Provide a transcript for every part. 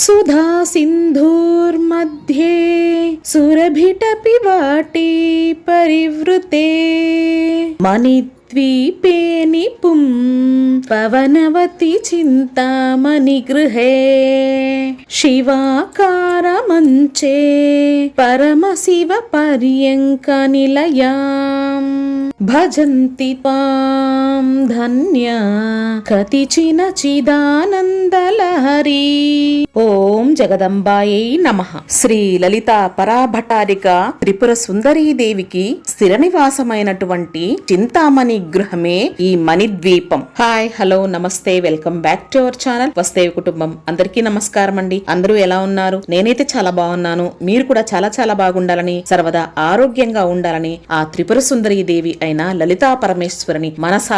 सुधा सिन्धोर्मध्ये सुरभिटपि वाटी परिवृते मणिद्वीपे निपुं पवनवति चिन्तामणिगृहे शिवाकारमञ्चे परमशिव पर्यङ्कनिलयाम् भजन्ति पा భజంతి ధన్య. కతిచిన చిదానందలహరి. ఓం జగదంబాయై నమ. శ్రీ లలిత పరాభటారిక త్రిపుర సుందరీదేవికి స్థిర నివాసమైనటువంటి చింతామణి గృహమే ఈ మణిద్వీపం. హాయ్ హలో నమస్తే welcome back to our channel వస్తేవి కుటుంబం. అందరికీ నమస్కారం అండి. అందరూ ఎలా ఉన్నారు? నేనైతే చాలా బాగున్నాను. మీరు కూడా చాలా చాలా బాగుండాలని సర్వదా ఆరోగ్యంగా ఉండాలని ఆ త్రిపుర సుందరీ దేవి అయిన లలితా పరమేశ్వరిని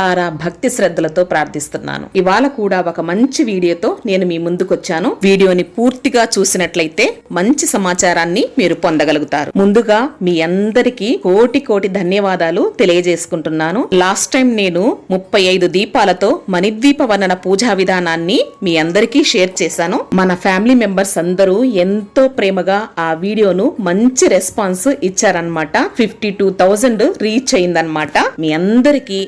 మనసారా భక్తి శ్రద్ధలతో ప్రార్థిస్తున్నాను. ఇవాళ కూడా ఒక మంచి వీడియోతో నేను మీ ముందుకొచ్చాను. వీడియోని పూర్తిగా చూసినట్లయితే మంచి సమాచారాన్ని మీరు పొందగలుగుతారు. ముందుగా మీ అందరికీ కోటి కోటి ధన్యవాదాలు తెలియజేసుకుంటున్నాను. లాస్ట్ టైం నేను ముప్పై ఐదు దీపాలతో మణిద్వీప వర్ణన పూజా విధానాన్ని మీ అందరికీ షేర్ చేశాను. మన ఫ్యామిలీ మెంబర్స్ అందరూ ఎంతో ప్రేమగా ఆ వీడియోను మంచి రెస్పాన్స్ ఇచ్చారనమాట ఫిఫ్టీ టూ థౌజండ్ రీచ్ అయిందనమాట మీ అందరికీ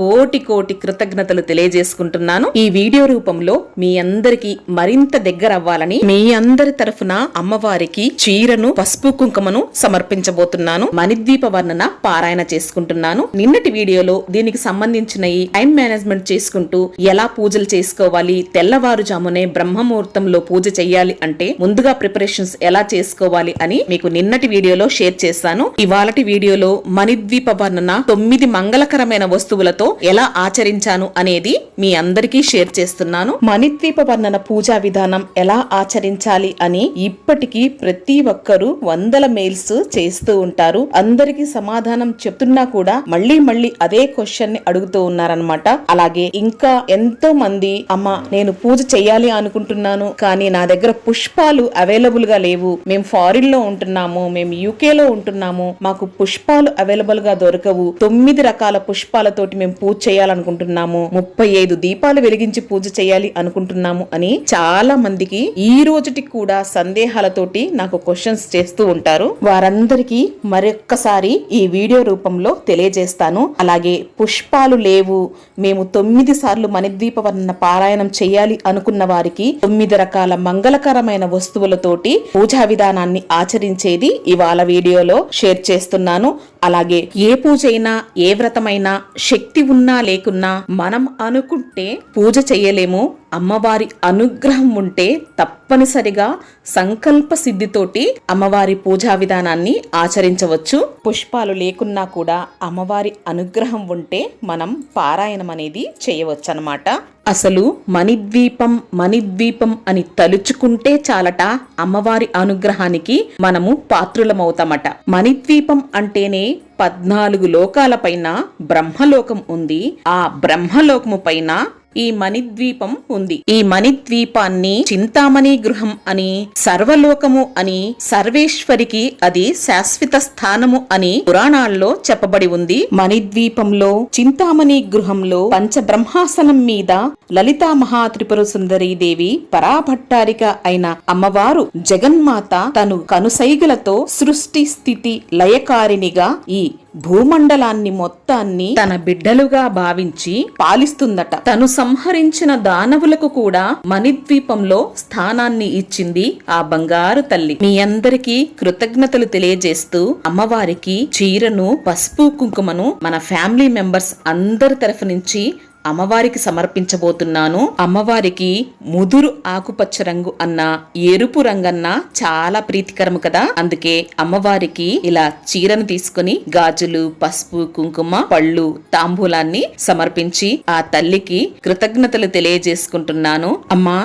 కోటి కోటి కృతజ్ఞతలు తెలియజేసుకుంటున్నాను. ఈ వీడియో రూపంలో మీ అందరికి మరింత దగ్గర అవ్వాలని మీ అందరి తరఫున అమ్మవారికి చీరను పసుపు కుంకుమను సమర్పించబోతున్నాను. మణిద్వీప వర్ణన పారాయణ చేసుకుంటున్నాను. నిన్నటి వీడియోలో దీనికి సంబంధించిన ఈ టైం మేనేజ్మెంట్ చేసుకుంటూ ఎలా పూజలు చేసుకోవాలి తెల్లవారుజామునే బ్రహ్మముహూర్తంలో పూజ చెయ్యాలి అంటే ముందుగా ప్రిపరేషన్స్ ఎలా చేసుకోవాలి అని మీకు నిన్నటి వీడియోలో షేర్ చేశాను. ఇవాళటి వీడియోలో మణిద్వీప వర్ణన తొమ్మిది మంగళకరమైన వస్తువులతో ఎలా ఆచరించాను అనేది మీ అందరికీ షేర్ చేస్తున్నాను. మణిద్వీప వర్ణన పూజా విధానం ఎలా ఆచరించాలి అని ఇప్పటికీ ప్రతి ఒక్కరూ వందల మెయిల్స్ చేస్తూ ఉంటారు. అందరికీ సమాధానం చెప్తున్నా కూడా మళ్ళీ మళ్ళీ అదే క్వశ్చన్ని అడుగుతూ ఉన్నారనమాట అలాగే ఇంకా ఎంతో మంది అమ్మ నేను పూజ చేయాలి అనుకుంటున్నాను కానీ నా దగ్గర పుష్పాలు అవైలబుల్గా లేవు. మేము ఫారిన్లో ఉంటున్నాము మేము యూకే లో ఉంటున్నాము. మాకు పుష్పాలు అవైలబుల్గా దొరకవు. తొమ్మిది రకాల పుష్పాలతోటి మేము పూజ చేయాలనుకుంటున్నాము. ముప్పై ఐదు దీపాలు వెలిగించి పూజ చేయాలి అనుకుంటున్నాము అని చాలా మందికి ఈ రోజుటి కూడా సందేహాలతోటి నాకు క్వశ్చన్స్ చేస్తూ ఉంటారు. వారందరికీ మరొక్కసారి ఈ వీడియో రూపంలో తెలియజేస్తాను. అలాగే పుష్పాలు లేవు. మేము తొమ్మిది సార్లు మణిద్వీప వర్ణన పారాయణం చేయాలి అనుకున్న వారికి తొమ్మిది రకాల మంగళకరమైన వస్తువులతోటి పూజా విధానాన్ని ఆచరించేది ఇవాళ వీడియోలో షేర్ చేస్తున్నాను. అలాగే ఏ పూజ అయినా ఏ వ్రతమైనా శక్తి ఉన్నా లేకున్నా మనం అనుకుంటే పూజ చేయలేము అమ్మవారి అనుగ్రహం ఉంటే తప్పనిసరిగా సంకల్ప సిద్ధితోటి అమ్మవారి పూజా విధానాన్ని ఆచరించవచ్చు. పుష్పాలు లేకున్నా కూడా అమ్మవారి అనుగ్రహం ఉంటే మనం పారాయణం అనేది చేయవచ్చు అనమాట అసలు మణిద్వీపం మణిద్వీపం అని తలుచుకుంటే చాలట అమ్మవారి అనుగ్రహానికి మనము పాత్రులమవుతామట. మణిద్వీపం అంటేనే పద్నాలుగు లోకాలపైన బ్రహ్మలోకం ఉంది. ఆ బ్రహ్మలోకము పైన ఈ మణిద్వీపం ఉంది. ఈ మణిద్వీపాన్ని చింతామణి గృహం అని సర్వలోకము అని సర్వేశ్వరికి అది శాశ్వత స్థానము అని పురాణాల్లో చెప్పబడి ఉంది. మణిద్వీపంలో చింతామణి గృహంలో పంచబ్రహ్మాసనం మీద లలితా మహాత్రిపుర సుందరీ దేవి పరాభట్టారిక అయిన అమ్మవారు జగన్మాత తను కనుసైగలతో సృష్టి స్థితి లయకారిణిగా ఈ భూమండలాన్ని మొత్తాన్ని తన బిడ్డలుగా భావించి పాలిస్తుందట. తను సంహరించిన దానవులకు కూడా మణిద్వీపంలో స్థానాన్ని ఇచ్చింది ఆ బంగారు తల్లి. మీ అందరికీ కృతజ్ఞతలు తెలియజేస్తూ అమ్మవారికి చీరను పసుపు కుంకుమను మన ఫ్యామిలీ మెంబర్స్ అందరి తరఫు నుంచి అమ్మవారికి సమర్పించబోతున్నాను. అమ్మవారికి ముదురు ఆకుపచ్చ రంగు అన్న ఎరుపు రంగన్న చాలా ప్రీతికరం కదా. అందుకే అమ్మవారికి ఇలా చీరను తీసుకుని గాజులు పసుపు కుంకుమ పళ్ళు తాంబూలాన్ని సమర్పించి ఆ తల్లికి కృతజ్ఞతలు తెలియజేసుకుంటున్నాను. అమ్మా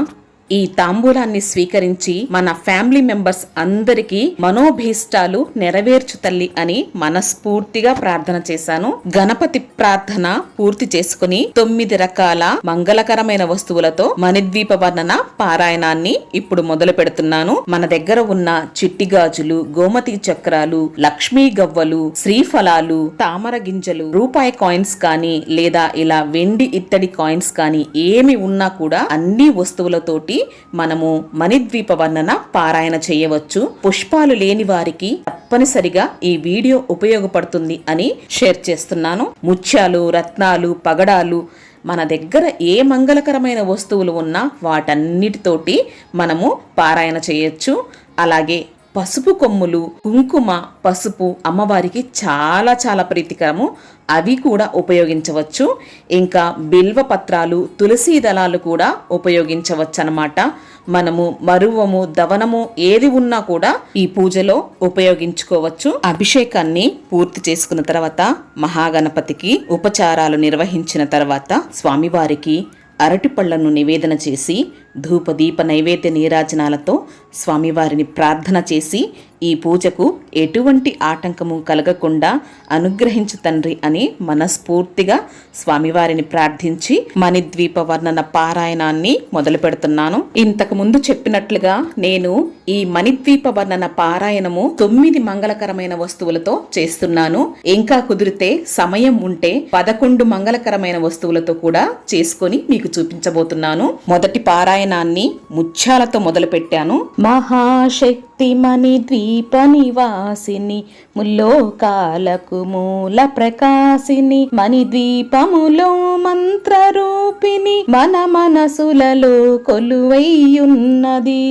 ఈ తాంబూలాన్ని స్వీకరించి మన ఫ్యామిలీ మెంబర్స్ అందరికీ మనోభీష్టాలు నెరవేర్చు తల్లి అని మనస్ఫూర్తిగా ప్రార్థన చేశాను. గణపతి ప్రార్థన పూర్తి చేసుకుని తొమ్మిది రకాల మంగళకరమైన వస్తువులతో మణిద్వీప వర్ణన పారాయణాన్ని ఇప్పుడు మొదలు పెడుతున్నాను. మన దగ్గర ఉన్న చిట్టి గాజులు గోమతి చక్రాలు లక్ష్మీ గవ్వలు శ్రీఫలాలు తామర గింజలు రూపాయి కాయిన్స్ కానీ లేదా ఇలా వెండి ఇత్తడి కాయిన్స్ కానీ ఏమి ఉన్నా కూడా అన్ని వస్తువులతోటి మనము మణిద్వీప వర్ణన పారాయణ చేయవచ్చు. పుష్పాలు లేని వారికి తప్పనిసరిగా ఈ వీడియో ఉపయోగపడుతుంది అని షేర్ చేస్తున్నాను. ముత్యాలు రత్నాలు పగడాలు మన దగ్గర ఏ మంగళకరమైన వస్తువులు ఉన్నా వాటన్నిటితోటి మనము పారాయణ చేయొచ్చు. అలాగే పసుపు కొమ్ములు కుంకుమ పసుపు అమ్మవారికి చాలా చాలా ప్రీతికరము. అవి కూడా ఉపయోగించవచ్చు. ఇంకా బిల్వ పత్రాలు తులసి దళాలు కూడా ఉపయోగించవచ్చు అనమాట మనము మరువము దవనము ఏది ఉన్నా కూడా ఈ పూజలో ఉపయోగించుకోవచ్చు. అభిషేకాన్ని పూర్తి చేసుకున్న తర్వాత మహాగణపతికి ఉపచారాలు నిర్వహించిన తర్వాత స్వామివారికి అరటిపళ్ళను నివేదన చేసి ధూపదీప నైవేద్య నీరాజనాలతో స్వామివారిని ప్రార్థన చేసి ఈ పూజకు ఎటువంటి ఆటంకము కలగకుండా అనుగ్రహించు తండ్రి అని మనస్ఫూర్తిగా స్వామివారిని ప్రార్థించి మణిద్వీప వర్ణన పారాయణాన్ని మొదలు పెడుతున్నాను. ఇంతకు ముందు చెప్పినట్లుగా నేను ఈ మణిద్వీప వర్ణన పారాయణము తొమ్మిది మంగళకరమైన వస్తువులతో చేస్తున్నాను. ఇంకా కుదిరితే సమయం ఉంటే పదకొండు మంగళకరమైన వస్తువులతో కూడా చేసుకొని మీకు చూపించబోతున్నాను. మొదటి పారాయణ పారాయణాన్ని ముత్యాలతో మొదలుపెట్టాను. మహాశక్తి మణి ద్వీప నివాసిని ముల్లోకాలకు మూల ప్రకాశిని మణి ద్వీపములో మంత్ర రూపిణి మన మనసులలో కొలువైయున్నది.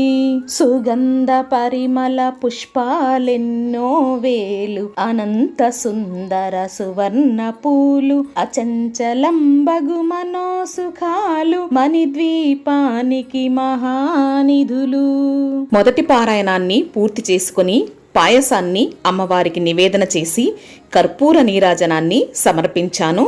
సుగంధ పరిమళ పుష్పాలెన్నో వేలు అనంత సుందర సువర్ణ పూలు అచంచలంబగు మనోసుఖాలు మణిద్వీపానికి మహానిధులు. మొదటి పారాయణాన్ని పూర్తి చేసుకుని పాయసాన్ని అమ్మవారికి నివేదన చేసి కర్పూర నీరాజనాన్ని సమర్పించాను.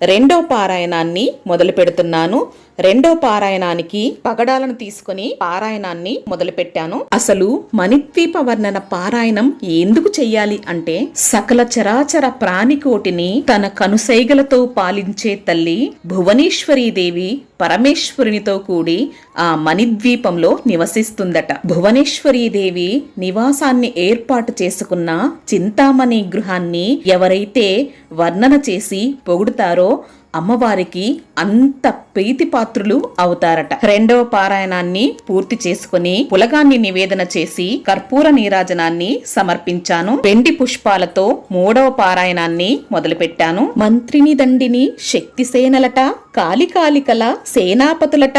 రెండో పారాయణాన్ని మొదలు పెడుతున్నాను. రెండో పారాయణానికి పగడాలను తీసుకొని పారాయణాన్ని మొదలుపెట్టాను అసలు మణిద్వీప వర్ణన పారాయణం ఎందుకు చెయ్యాలి అంటే సకల చరాచర ప్రాణికోటిని తన కనుసైగలతో పాలించే తల్లి భువనేశ్వరీదేవి పరమేశ్వరునితో కూడి ఆ మణిద్వీపంలో నివసిస్తుందట. భువనేశ్వరీదేవి నివాసాన్ని ఏర్పాటు చేసుకున్న చింతామణి గృహాన్ని ఎవరైతే వర్ణన చేసి పొగుడుతారో అమ్మవారికి అంత ప్రీతిపాత్రులు అవుతారట. రెండవ పారాయణాన్ని పూర్తి చేసుకుని పులగాన్ని నివేదన చేసి కర్పూర నీరాజనాన్ని సమర్పించాను. వెండి పుష్పాలతో మూడవ పారాయణాన్ని మొదలుపెట్టాను. మంత్రిని దండిని శక్తి సేనలట కాలికాలికల సేనాపతులట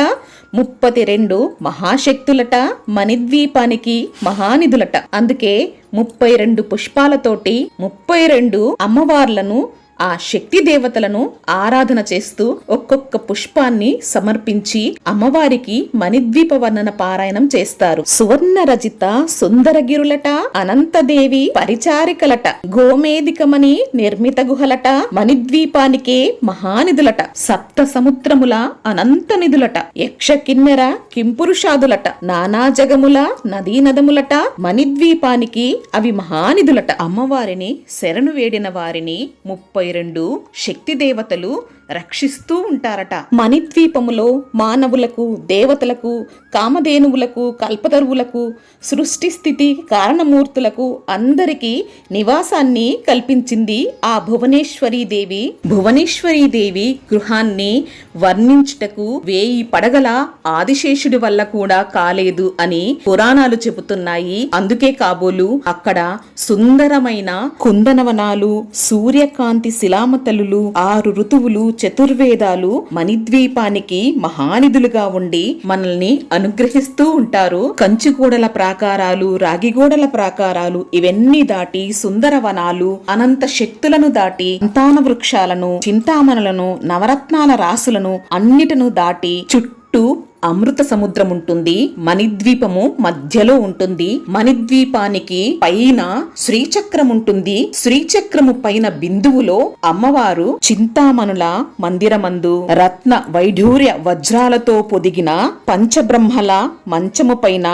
ముప్పది రెండు మహాశక్తులట మణిద్వీపానికి మహానిధులట. అందుకే ముప్పై రెండు పుష్పాలతోటి ముప్పై రెండు అమ్మవార్లను ఆ శక్తి దేవతలను ఆరాధన చేస్తూ ఒక్కొక్క పుష్పాన్ని సమర్పించి అమ్మవారికి మణిద్వీప వర్ణన పారాయణం చేస్తారు. సువర్ణ రజిత సుందరగిరులట అనంతదేవి పరిచారికలట గోమేదికమని నిర్మిత గుహలట మణిద్వీపానికే మహానిధులట సప్త సముద్రముల అనంత నిధులట యక్ష కిన్నెర కింపురుషాదులట నానా జగముల నదీ నదములట మణిద్వీపానికి అవి మహానిధులట. అమ్మవారిని శరణు వేడిన వారిని ముప్పై రెండు శక్తి దేవతలు రక్షిస్తూ ఉంటారట. మణిద్వీపములో మానవులకు దేవతలకు కామధేనువులకు కల్పతరువులకు సృష్టి స్థితి కారణమూర్తులకు అందరికీ నివాసాన్ని కల్పించింది ఆ భువనేశ్వరీ దేవి. భువనేశ్వరీ దేవి గృహాన్ని వర్ణించుటకు వేయి పడగల ఆదిశేషుడి వల్ల కూడా కాలేదు అని పురాణాలు చెబుతున్నాయి. అందుకే కాబోలు అక్కడ సుందరమైన కుందనవనాలు సూర్యకాంతి శిలామతలు ఆరు ఋతువులు చతుర్వేదాలు మణిద్వీపానికి మహానిధులుగా ఉండి మనల్ని అనుగ్రహిస్తూ ఉంటారు. కంచుగోడల ప్రాకారాలు రాగిగోడల ప్రాకారాలు ఇవన్నీ దాటి సుందర వనాలు అనంత శక్తులను దాటి సంతాన వృక్షాలను చింతామణులను నవరత్నాల రాసులను అన్నిటను దాటి చుట్టూ అమృత సముద్రం ఉంటుంది మణిద్వీపము మధ్యలో ఉంటుంది. మణిద్వీపానికి పైన శ్రీచక్రం ఉంటుంది శ్రీచక్రము పైన బిందువులో అమ్మవారు చింతామణుల మందిరమందు రత్న వైఢూర్య వజ్రాలతో పొదిగిన పంచబ్రహ్మల మంచము పైన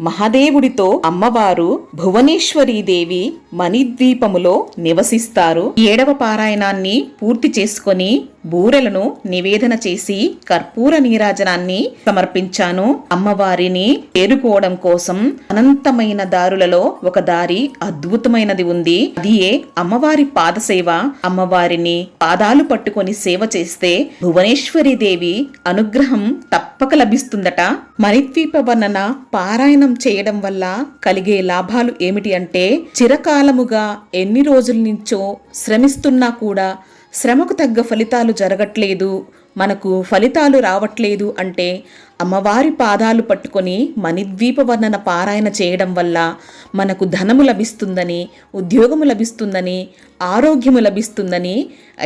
మహాదేవుడితో అమ్మవారు భువనేశ్వరీదేవి మణిద్వీపములో నివసిస్తారు. ఏడవ పారాయణాన్ని పూర్తి చేసుకొని బూరెలను నివేదన చేసి కర్పూర నీరాజనాన్ని సమర్పించాను. అమ్మవారిని చేరుకోవడం కోసం అనంతమైన దారులలో ఒక దారి అద్భుతమైనది ఉంది. అదియే అమ్మవారి పాదసేవ. అమ్మవారిని పాదాలు పట్టుకొని సేవ చేస్తే భువనేశ్వరి దేవి అనుగ్రహం తప్పక లభిస్తుందట. మణిద్వీప వర్ణన పారాయణం చేయడం వల్ల కలిగే లాభాలు ఏమిటి అంటే చిరకాలముగా ఎన్ని రోజుల నుంచో శ్రమిస్తున్నా కూడా శ్రమకు తగ్గ ఫలితాలు జరగట్లేదు మనకు ఫలితాలు రావట్లేదు అంటే అమ్మవారి పాదాలు పట్టుకొని మణిద్వీప వర్ణన పారాయణ చేయడం వల్ల మనకు ధనము లభిస్తుందని ఉద్యోగము లభిస్తుందని ఆరోగ్యము లభిస్తుందని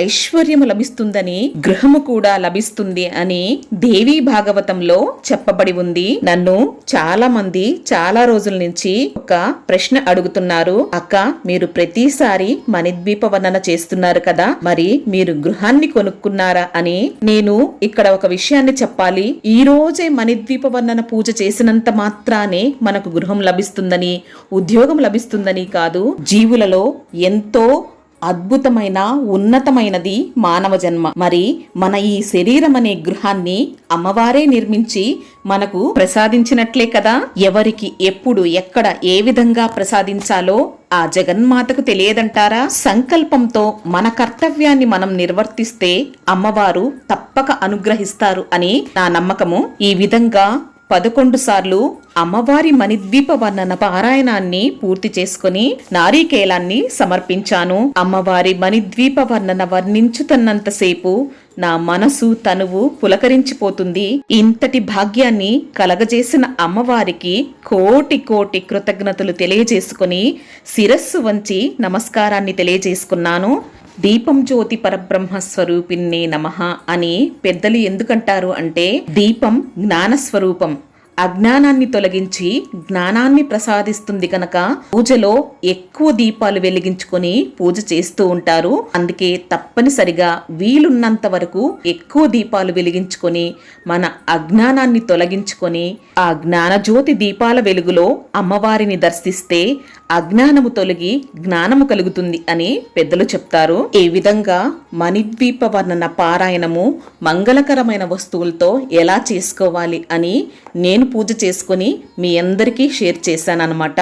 ఐశ్వర్యము లభిస్తుందని గృహము కూడా లభిస్తుంది అని దేవీ భాగవతంలో చెప్పబడి ఉంది. నన్ను చాలా మంది చాలా రోజుల నుంచి ఒక ప్రశ్న అడుగుతున్నారు. అక్క మీరు ప్రతిసారి మణిద్వీప వర్ణన చేస్తున్నారు కదా మరి మీరు గృహాన్ని కొనుక్కున్నారా అని నేను ఇక్కడ ఒక విషయాన్ని చెప్పాలి. ఈ రోజు మణిద్వీప వర్ణన పూజ చేసినంత మాత్రానే మనకు గృహం లభిస్తుందని ఉద్యోగం లభిస్తుందని కాదు జీవులలో ఎంతో అద్భుతమైన ఉన్నతమైనది మానవ జన్మ. మరి మన ఈ శరీరం అనే గృహాన్ని అమ్మవారే నిర్మించి మనకు ప్రసాదించినట్లే కదా? ఎవరికి ఎప్పుడు ఎక్కడ ఏ విధంగా ప్రసాదించాలో ఆ జగన్మాతకు తెలియదంటారా? సంకల్పంతో మన కర్తవ్యాన్ని మనం నిర్వర్తిస్తే అమ్మవారు తప్పక అనుగ్రహిస్తారు అని నా నమ్మకము. ఈ విధంగా పదకొండు సార్లు అమ్మవారి మణిద్వీప వర్ణన పారాయణాన్ని పూర్తి చేసుకుని నారీకేలాన్ని సమర్పించాను. అమ్మవారి మణిద్వీప వర్ణన వర్ణించుతున్నంతసేపు నా మనసు తనువు పులకరించిపోతుంది. ఇంతటి భాగ్యాన్ని కలగజేసిన అమ్మవారికి కోటి కోటి కృతజ్ఞతలు తెలియజేసుకుని శిరస్సు వంచి నమస్కారాన్ని తెలియజేసుకున్నాను. దీపం జ్యోతి పరబ్రహ్మ స్వరూపిన్నే నమః అని పెద్దలు ఎందుకంటారు అంటే దీపం జ్ఞాన స్వరూపం. అజ్ఞానాన్ని తొలగించి జ్ఞానాన్ని ప్రసాదిస్తుంది కనుక పూజలో ఎక్కువ దీపాలు వెలిగించుకొని పూజ చేస్తూ ఉంటారు. అందుకే తప్పనిసరిగా వీలున్నంత వరకు ఎక్కువ దీపాలు వెలిగించుకొని మన అజ్ఞానాన్ని తొలగించుకొని ఆ జ్ఞానజ్యోతి దీపాల వెలుగులో అమ్మవారిని దర్శిస్తే అజ్ఞానము తొలగి జ్ఞానము కలుగుతుంది అని పెద్దలు చెప్తారు. ఈ విధంగా మణిద్వీప వర్ణన పారాయణము మంగళకరమైన వస్తువులతో ఎలా చేసుకోవాలి అని నేను పూజ చేసుకొని మీ అందరికీ షేర్ చేశానన్నమాట.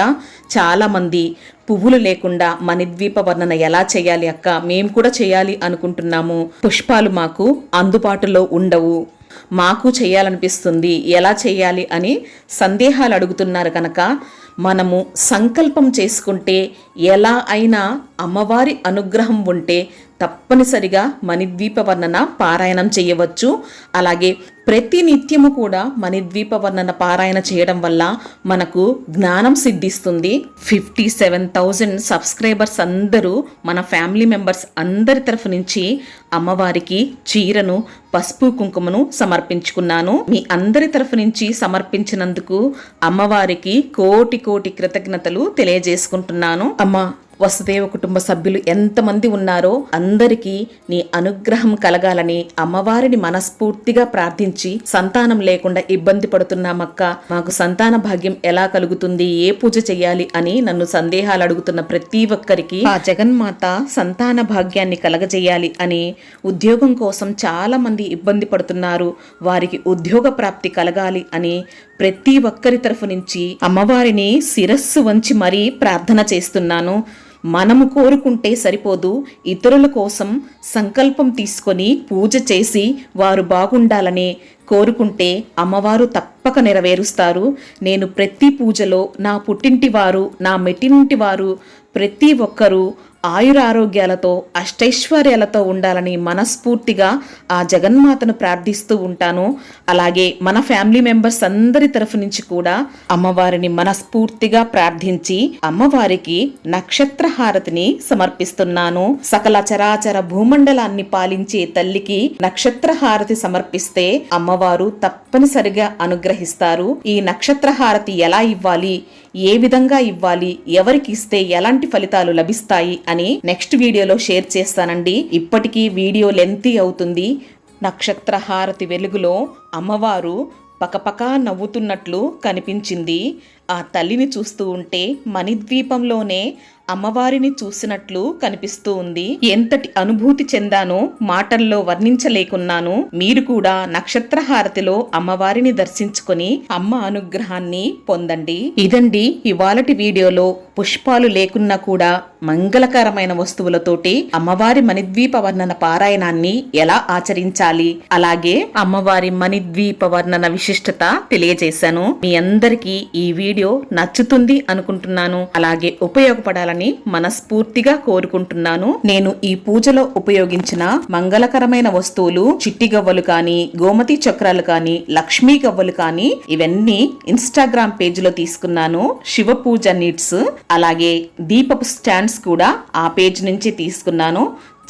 చాలామంది పువ్వులు లేకుండా మణిద్వీప వర్ణన ఎలా చేయాలి అక్క? మేము కూడా చేయాలి అనుకుంటున్నాము. పుష్పాలు మాకు అందుబాటులో ఉండవు. మాకు చేయాలనిపిస్తుంది. ఎలా చేయాలి అని సందేహాలు అడుగుతున్నారు కనుక మనము సంకల్పం చేసుకుంటే ఎలా అయినా అమ్మవారి అనుగ్రహం ఉంటే తప్పనిసరిగా మణిద్వీప వర్ణన పారాయణం చేయవచ్చు. అలాగే ప్రతి నిత్యము కూడా మణిద్వీప వర్ణన పారాయణ చేయడం వల్ల మనకు జ్ఞానం సిద్ధిస్తుంది. ఫిఫ్టీ సెవెన్ థౌజండ్ సబ్స్క్రైబర్స్ అందరూ మన ఫ్యామిలీ మెంబర్స్ అందరి తరఫు నుంచి అమ్మవారికి చీరను పసుపు కుంకుమను సమర్పించుకున్నాను. మీ అందరి తరఫు నుంచి సమర్పించినందుకు అమ్మవారికి కోటి కోటి కృతజ్ఞతలు తెలియజేసుకుంటున్నాను. అమ్మ వసుదేవ కుటుంబ సభ్యులు ఎంతమంది ఉన్నారో అందరికీ నీ అనుగ్రహం కలగాలని అమ్మవారిని మనస్ఫూర్తిగా ప్రార్థించి సంతానం లేకుండా ఇబ్బంది పడుతున్నామక్క. మాకు సంతాన భాగ్యం ఎలా కలుగుతుంది? ఏ పూజ చెయ్యాలి? అని నన్ను సందేహాలు అడుగుతున్న ప్రతి ఒక్కరికి ఆ జగన్మాత సంతాన భాగ్యాన్ని కలగజేయాలి అని ఉద్యోగం కోసం చాలా మంది ఇబ్బంది పడుతున్నారు. వారికి ఉద్యోగ ప్రాప్తి కలగాలి అని ప్రతి ఒక్కరి తరఫు నుంచి అమ్మవారిని శిరస్సు వంచి మరీ ప్రార్థన చేస్తున్నాను. మనము కోరుకుంటే సరిపోదు. ఇతరుల కోసం సంకల్పం తీసుకొని పూజ చేసి వారు బాగుండాలని కోరుకుంటే అమ్మవారు తప్పక నెరవేరుస్తారు. నేను ప్రతి పూజలో నా పుట్టింటి వారు నా మెట్టింటి వారు ప్రతి ఒక్కరూ ఆయురారోగ్యాలతో అష్టైశ్వర్యాలతో ఉండాలని మనస్ఫూర్తిగా ఆ జగన్మాతను ప్రార్థిస్తూ ఉంటాను. అలాగే మన ఫ్యామిలీ మెంబర్స్ అందరి తరఫు నుంచి కూడా అమ్మవారిని మనస్ఫూర్తిగా ప్రార్థించి అమ్మవారికి నక్షత్ర హారతిని సమర్పిస్తున్నాను. సకల చరాచర భూమండలాన్ని పాలించే తల్లికి నక్షత్ర హారతి సమర్పిస్తే అమ్మవారు తప్పనిసరిగా అనుగ్రహిస్తారు. ఈ నక్షత్ర హారతి ఎలా ఇవ్వాలి? ఏ విధంగా ఇవ్వాలి ఎవరికి ఇస్తే ఎలాంటి ఫలితాలు లభిస్తాయి అని నెక్స్ట్ వీడియోలో షేర్ చేస్తానండి. ఇప్పటికీ వీడియో లెంతీ అవుతుంది. నక్షత్ర హారతి వెలుగులో అమ్మవారు పకపకా నవ్వుతున్నట్లు కనిపించింది. ఆ తల్లిని చూస్తూ ఉంటే మణిద్వీపంలోనే అమ్మవారిని చూసినట్లు కనిపిస్తూ ఉంది. ఎంతటి అనుభూతి చెందానో మాటల్లో వర్ణించలేకున్నాను. మీరు కూడా నక్షత్ర హారతిలో అమ్మవారిని దర్శించుకొని అమ్మ అనుగ్రహాన్ని పొందండి. ఇదండి ఇవాళటి వీడియోలో పుష్పాలు లేకున్నా కూడా మంగళకరమైన వస్తువులతోటి అమ్మవారి మణిద్వీప వర్ణన పారాయణాన్ని ఎలా ఆచరించాలి? అలాగే అమ్మవారి మణిద్వీప వర్ణన విశిష్టత తెలియజేశాను. మీ అందరికీ ఈ వీడియో నచ్చుతుంది అనుకుంటున్నాను. అలాగే ఉపయోగపడాలని మనస్ఫూర్తిగా కోరుకుంటున్నాను. నేను ఈ పూజలో ఉపయోగించిన మంగళకరమైన వస్తువులు చిట్టి గవ్వలు కానీ గోమతి చక్రాలు కానీ లక్ష్మీ గవ్వలు కానీ ఇవన్నీ ఇన్స్టాగ్రామ్ పేజీలో తీసుకున్నాను. శివ పూజ నీడ్స్ అలాగే దీపపు స్టాండ్ స్టాండ్స్ కూడా ఆ పేజ్ నుంచి తీసుకున్నాను.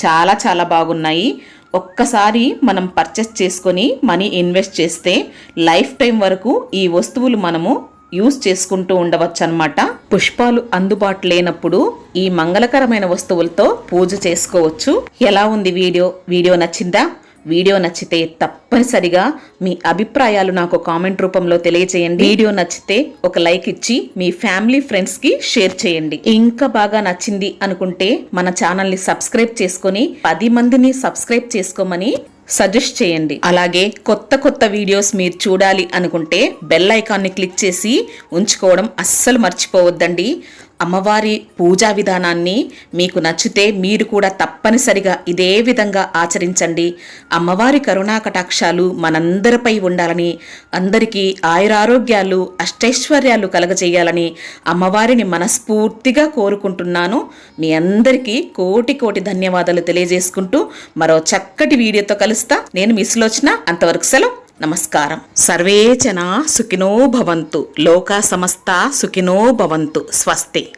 చాలా చాలా బాగున్నాయి. ఒక్కసారి మనం పర్చేస్ చేసుకొని మనీ ఇన్వెస్ట్ చేస్తే లైఫ్ టైం వరకు ఈ వస్తువులు మనము యూస్ చేసుకుంటూ ఉండవచ్చు అనమాట పుష్పాలు అందుబాటు లేనప్పుడు ఈ మంగళకరమైన వస్తువులతో పూజ చేసుకోవచ్చు. ఎలా ఉంది వీడియో? వీడియో నచ్చిందా? వీడియో నచ్చితే తప్పనిసరిగా మీ అభిప్రాయాలు నాకు కామెంట్ రూపంలో తెలియచేయండి. వీడియో నచ్చితే ఒక లైక్ ఇచ్చి మీ ఫ్యామిలీ ఫ్రెండ్స్కి షేర్ చేయండి. ఇంకా బాగా నచ్చింది అనుకుంటే మన ఛానల్ని సబ్స్క్రైబ్ చేసుకొని పది మందిని సబ్స్క్రైబ్ చేసుకోమని సజెస్ట్ చేయండి. అలాగే కొత్త కొత్త వీడియోస్ మీరు చూడాలి అనుకుంటే బెల్ ఐకాన్ని క్లిక్ చేసి ఉంచుకోవడం అస్సలు మర్చిపోవద్దండి. అమ్మవారి పూజా విధానాన్ని మీకు నచ్చితే మీరు కూడా తప్పనిసరిగా ఇదే విధంగా ఆచరించండి. అమ్మవారి కరుణా కటాక్షాలు మనందరిపై ఉండాలని అందరికీ ఆయురారోగ్యాలు అష్టైశ్వర్యాలు కలగజేయాలని అమ్మవారిని మనస్ఫూర్తిగా కోరుకుంటున్నాను. మీ అందరికీ కోటి కోటి ధన్యవాదాలు తెలియజేసుకుంటూ మరో చక్కటి వీడియోతో కలుస్తా. నేను మిస్లోచిన అంతవరకు సెలవు. నమస్కారం. సర్వే జనా సుఖినో భవంతు. లోక సమస్త సుఖినో భవంతు. స్వస్తి.